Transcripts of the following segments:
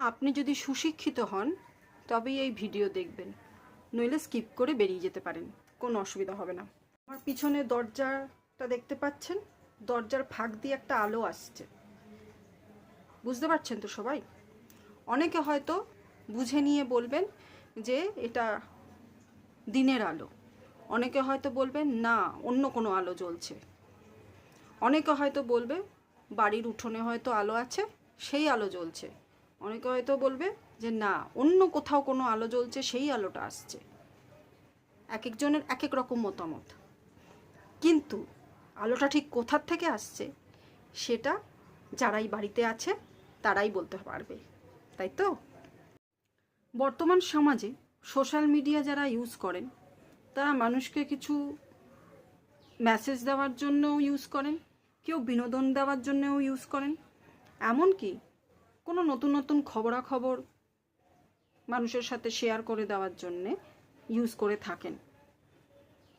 আপনি যদি সুশিক্ষিত হন, তবেই এই ভিডিও দেখবেন। নইলে স্কিপ করে বেরিয়ে যেতে পারেন। কোনো অসুবিধা হবে না। আমার পিছনে দরজাটা দেখতে পাচ্ছেন? দরজার ফাঁক দিয়ে একটা আলো আসছে। বুঝতে পারছেন তো সবাই? অনেকে হয়তো বুঝে নিয়ে বলবেন যে এটা দিনের আলো। অনেকে হয়তো বলবেন, না, অন্য কোনো আলো জ্বলছে। অনেকে হয়তো বলবে, বাড়ির উঠোনে হয়তো আলো আছে, সেই আলো জ্বলছে। অনেকে হয়তো বলবে যে না, অন্য কোথাও কোনো আলো জ্বলছে, সেই আলোটা আসছে। এক একজনের এক এক রকম মতামত। কিন্তু আলোটা ঠিক কোথার থেকে আসছে, সেটা যারাই বাড়িতে আছে, তারাই বলতে পারবে। তাই তো? বর্তমান সমাজে সোশ্যাল মিডিয়া যারা ইউজ করেন, তারা মানুষকে কিছু মেসেজ দেওয়ার জন্যও ইউজ করেন, কেউ বিনোদন দেওয়ার জন্যও ইউজ করেন। এমনকি কোনো নতুন নতুন খবরাখবর মানুষের সাথে শেয়ার করে দেওয়ার জন্যে ইউজ করে থাকেন।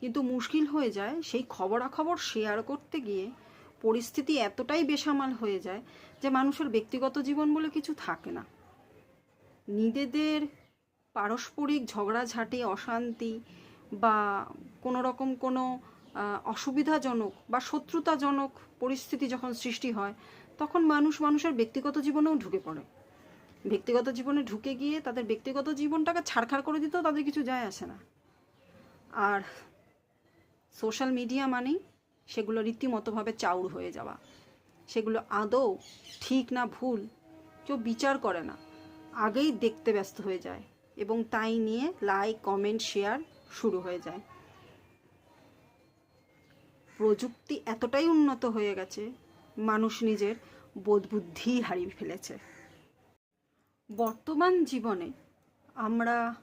কিন্তু মুশকিল হয়ে যায়, সেই খবরাখবর শেয়ার করতে গিয়ে পরিস্থিতি এতটাই বেসামাল হয়ে যায় যে মানুষের ব্যক্তিগত জীবন বলে কিছু থাকে না। নিজেদের পারস্পরিক ঝগড়াঝাটি, অশান্তি বা কোনো রকম কোনো অসুবিধাজনক বা শত্রুতাজনক পরিস্থিতি যখন সৃষ্টি হয়, তখন মানুষ মানুষের ব্যক্তিগত জীবনেও ঢুকে পড়ে। ব্যক্তিগত জীবনে ঢুকে গিয়ে তাদের ব্যক্তিগত জীবনটাকে ছাড়খাড় করে দিতেও তাদের কিছু যায় আসে না। আর সোশ্যাল মিডিয়া মানেই সেগুলো রীতিমতোভাবে চাউর হয়ে যাওয়া। সেগুলো আদৌ ঠিক না ভুল কেউ বিচার করে না। আগেই দেখতে ব্যস্ত হয়ে যায় এবং তাই নিয়ে লাইক কমেন্ট শেয়ার শুরু হয়ে যায়। প্রযুক্তি এতটাই উন্নত হয়ে গেছে, মানুষ নিজের বোধবুদ্ধি হারিয়ে ফেলেছে। বর্তমান জীবনে আমরা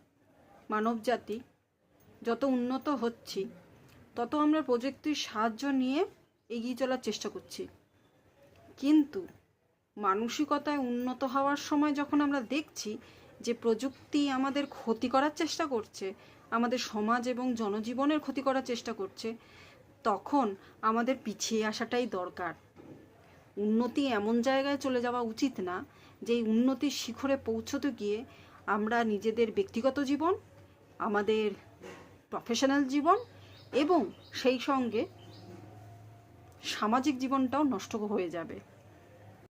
মানবজাতি যত উন্নত হচ্ছি, তত আমরা প্রযুক্তির সাহায্য নিয়ে এগিয়ে চলার চেষ্টা করছি। কিন্তু মানসিকতায় উন্নত হওয়ার সময় যখন আমরা দেখছি যে প্রযুক্তি আমাদের ক্ষতি করার চেষ্টা করছে, আমাদের সমাজ এবং জনজীবনের ক্ষতি করার চেষ্টা করছে তখন আমাদের পিছিয়ে আসাটাই দরকার। উন্নতি এমন জায়গায় চলে যাওয়া উচিত না, যেই উন্নতির শিখরে পৌঁছতে গিয়ে আমরা নিজেদের ব্যক্তিগত জীবন, আমাদের প্রফেশনাল জীবন এবং সেই সঙ্গে সামাজিক জীবনটাও নষ্ট হয়ে যাবে।